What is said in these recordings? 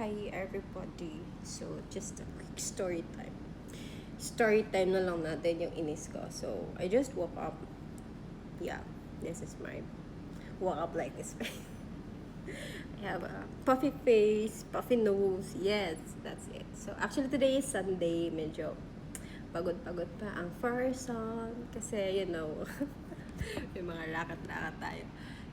Hi everybody. So, just a quick story time. Story time na lang natin yung inis ko. So, I just woke up. Yeah, this is my woke up like this. I have a puffy face, puffy nose. Yes, that's it. So, actually today is Sunday. Medyo pagod-pagod pa ang person. Kasi, you know, may mga lakat-lakat tayo.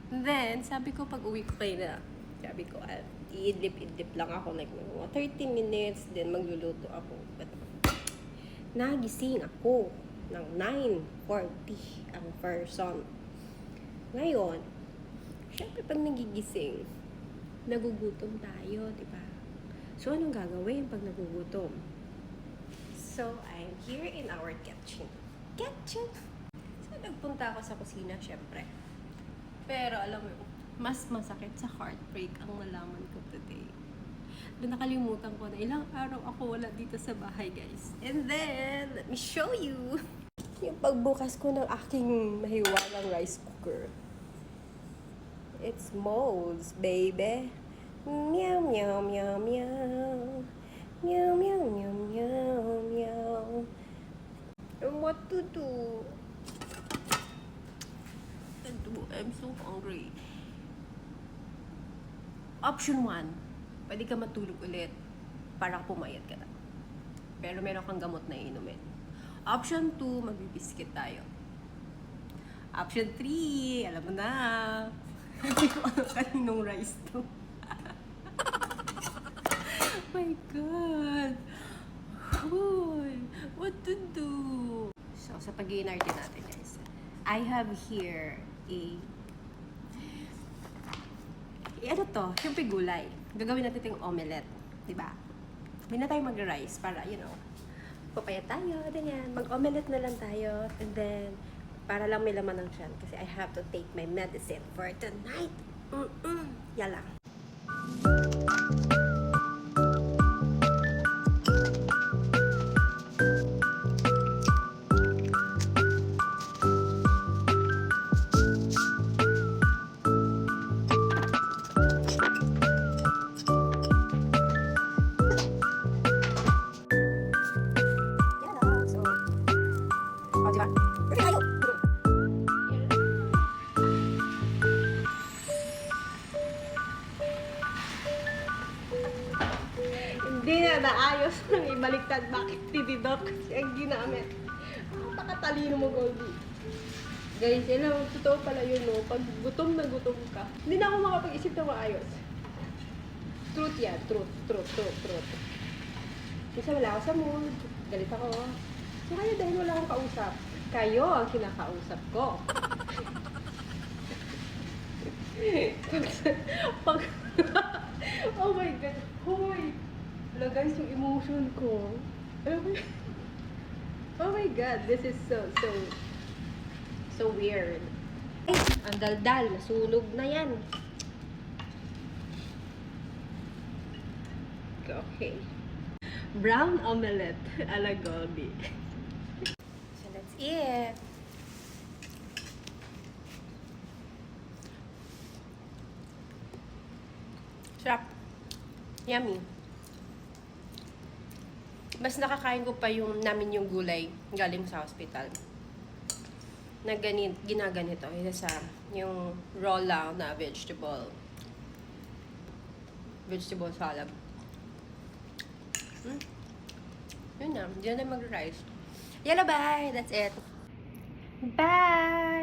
Then, sabi ko pag uwi ko kayo na, sabi ko, ah, iidlip-idlip lang ako. Like, mga 30 minutes, then magluluto ako. But, nagising ako ng 9.40 ang person. Ngayon, syempre pag nagigising, nagugutom tayo, di ba? So, anong gagawin pag nagugutom? So, I'm here in our kitchen. Kitchen! So, nagpunta ako sa kusina, syempre. Pero, alam mo, mas masakit sa heartbreak ang nalaman ko today. Doon nakalimutan ko na ilang araw ako wala dito sa bahay, guys. And then, let me show you. Yung pagbukas ko ng aking mahiwagang rice cooker. It's molds, baby. Meow, meow, meow, meow. Meow, meow, meow, meow, meow. And what to do? to do? I'm so hungry. Option 1, pwede ka matulog ulit para pumayat ka na. Pero meron kang gamot na inumin. Option 2, magbibiskit tayo. Option 3, alam mo na. Hindi ko alam kaninong rice to. my God. Hoy, what to do? So, sa pag-iinarte natin, guys. I have here a eh, ano to? Siyempre gulay. Gagawin natin itong omelette. di ba? Hindi na tayo mag-rice para, you know, papaya tayo, ganyan. Mag-omelette na lang tayo. And then, para lang may laman ng tiyan. Kasi I have to take my medicine for tonight. Mm-mm. Yala. Yala. Hindi na naayos ng ibaliktad. Bakit titidok? Kasi ang ginamit. Napakatalino mo, Goldie. Guys, yun lang, totoo pala yun, no? Pag gutom na gutom ka, hindi na ako makapag-isip na maayos. Truth yan. Truth, truth, truth, truth. Kasi wala ako sa mood. Galit ako. So, kaya dahil wala akong kausap, kayo ang kinakausap ko. pag, oh my God. Hoy! Wala guys, yung emotion ko. Yun? Oh my God, this is so, so, so weird. Ang daldal, nasunog na yan. Okay. Brown omelette ala Goldie. It. Sarap. Yummy. Mas nakakain ko pa yung namin yung gulay galing sa hospital. Na ganit, ginaganito. Isa sa yung raw lang na vegetable. Vegetable salad. Hmm. Yun na. Hindi na mag-rice. Yellow bye! That's it. Bye!